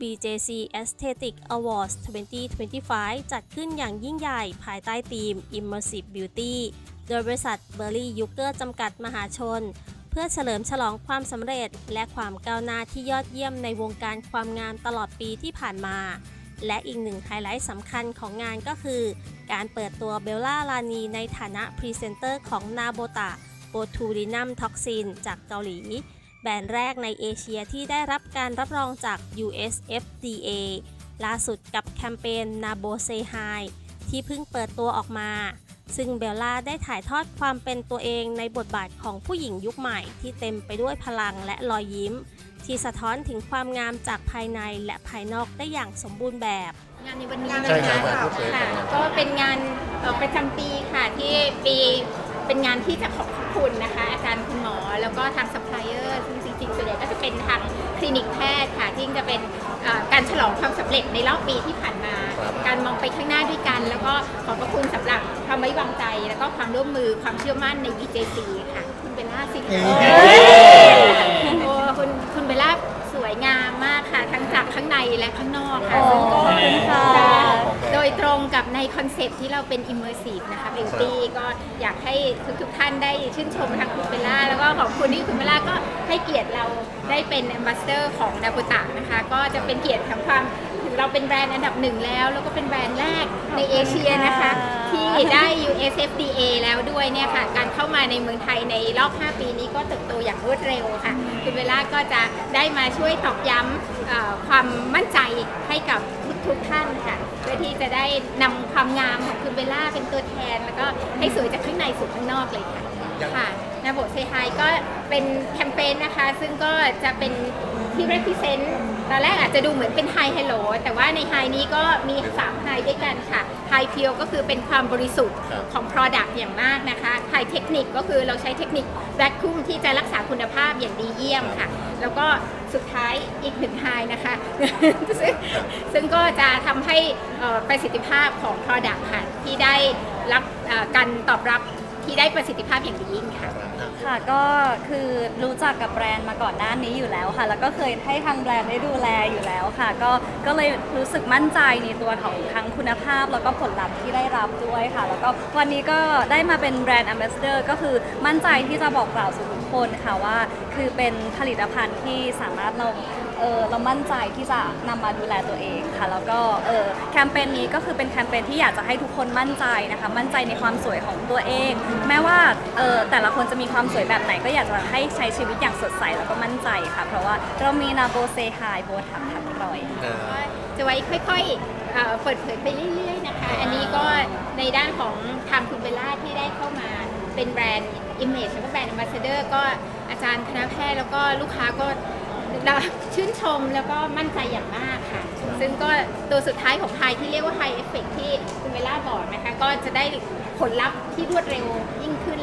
BJC Aesthetic Awards 2025 จัดขึ้นอย่างยิ่งใหญ่ภายใต้ธีม Immersive Beauty โดยบริษัท b e r r y y u g e r จำกัดมหาชน เพื่อเฉลิมฉลองความสำเร็จ และความก้าวหน้าที่ยอดเยี่ยมในวงการความงามตลอดปีที่ผ่านมา และอีกหนึ่งไฮไลท์สำคัญของงานก็คือ การเปิดตัวเบลล่าลานีในฐานะพรีเซนเตอร์ของนาโบตะโบทูลินัมท็อกซินจากเกาหลี แบรนด์แรกในเอเชียที่ได้รับการรับรองจาก US FDA ล่าสุดกับแคมเปญ Nabo Say Hi ที่เพิ่งเปิดตัวออกมา ซึ่งเบลล่าได้ถ่ายทอดความเป็นตัวเองในบทบาทของผู้หญิงยุคใหม่ที่เต็มไปด้วยพลังและรอยยิ้ม ที่สะท้อนถึงความงามจากภายในและภายนอกได้อย่างสมบูรณ์แบบ งานในวันนี้ใช่นะครัคะบพูดคุยกัค่ะนนะก็เป็นงานเอ่อประจำปีค่ะที่ปี เป็นงานที่จะขอบคุณนะคะ อาจารย์คุณหมอ แล้วก็ทางซัพพลายเออร์ซึ่งจริงๆส่วนใหญ่ก็จะเป็นทางคลินิกแพทย์ค่ะที่จะเป็นเอ่อการฉลองความสำเร็จในรอบปีที่ผ่านมาครับการมองไปข้างหน้าด้วยกัน แล้วก็ขอบพระคุณสำหรับความไว้วางใจ แล้วก็ความร่วมมือความเชื่อมั่นใน BJC ค่ะ คุณเบลล่าสิเอ้ คอนเซ็ปต์ที่เราเป็น immersive นะคะ beauty ก็อยากให้ทุกๆท่านได้ชื่นชมทางคุณเบลล่า แล้วก็ขอบคุณที่คุณเบลล่าก็ให้เกียรติเราได้เป็น ambassador ของนาบุตะนะคะ ก็จะเป็นเกียรติทั้งความถึงเราเป็นแบรนด์อันดับหนึ่งแล้ว แล้วก็เป็นแบรนด์แรกในเอเชียนะคะ ที่ได้ USFDA แล้วด้วยเนี่ยค่ะ การเข้ามาในเมืองไทยในรอบ 5 ปีนี้ก็เติบโตอย่างรวดเร็วค่ะ คุณเวลาก็จะได้มาช่วยตอกย้ำเอ่อความมั่นใจให้กับทุกๆท่านค่ะ เพื่อที่จะได้นำความงามของคุณเบลล่าเป็นตัวแทน แล้วก็ให้สวยจากข้างในสู่ข้างนอกเลยค่ะ ค่ะนาโบเซฮายก็เป็นแคมเปญนะคะ ซึ่งก็จะเป็น ที่ represent ตอนแรกอาจจะดูเหมือนเป็น High Hello แต่ว่าใน High นี้ก็มี3 High ด้วยกันค่ะ High Pure ก็คือเป็นความบริสุทธิ์ครับของ Product อย่างมากนะคะ High Technique ก็คือเราใช้เทคนิค Vacuum ที่จะรักษาคุณภาพอย่างดีเยี่ยมค่ะ แล้วก็สุดท้ายอีกหนึ่ง High นะคะซึ่งซึ่งก็จะทำให้เอ่อประสิทธิภาพของ Product ค่ะที่ได้รับเอ่อการตอบรับ ที่ได้ประสิทธิภาพอย่างดียิ่งค่ะ ค่ะก็คือรู้จักกับแบรนด์มาก่อนหน้านี้อยู่แล้วค่ะ แล้วก็เคยให้ทางแบรนด์ได้ดูแลอยู่แล้วค่ะ ก็ก็เลยรู้สึกมั่นใจในตัวของทั้งคุณภาพ แล้วก็ผลลัพธ์ที่ได้รับด้วยค่ะ แล้วก็วันนี้ก็ได้มาเป็นแบรนด์ a m b a s s a d o r ก็คือมั่นใจที่จะบอกกล่าวสู่ทุกคนค่ะว่า คือเป็นผลิตภัณฑ์ที่สามารถเรา เออเรามั่นใจที่จะนำมาดูแลตัวเองค่ะ แล้วก็เออแคมเปญนี้ก็คือเป็นแคมเปญที่อยากจะให้ทุกคนมั่นใจนะคะ มั่นใจในความสวยของตัวเอง แม้ว่าเออแต่ละคนจะมีความสวยแบบไหนก็อยากจะให้ใช้ชีวิตอย่างสดใสแล้วก็มั่นใจค่ะ เพราะว่าเรามีนาโบเซฮายโบทับทับรอย เออจะไว้ค่อยๆเอ่อเปิดเผยไปเรื่อยๆนะคะ อันนี้ก็ในด้านของทางคุณเบลล่าที่ได้เข้ามาเป็นแบรนด์ Image แล้วก็แบรนด์ Ambassador ก็อาจารย์คณะแพทย์แล้วก็ลูกค้าก็ ราชื่นชมแล้วก็มั่นใจอย่างมากค่ะ ซึ่งก็ตัวสุดท้ายของไฮที่เรียกว่าไฮเอฟเฟกที่คุณเวล่าบอกนะคะ ก็จะได้ผลลัพธ์ที่รวดเร็วยิ่งขึ้น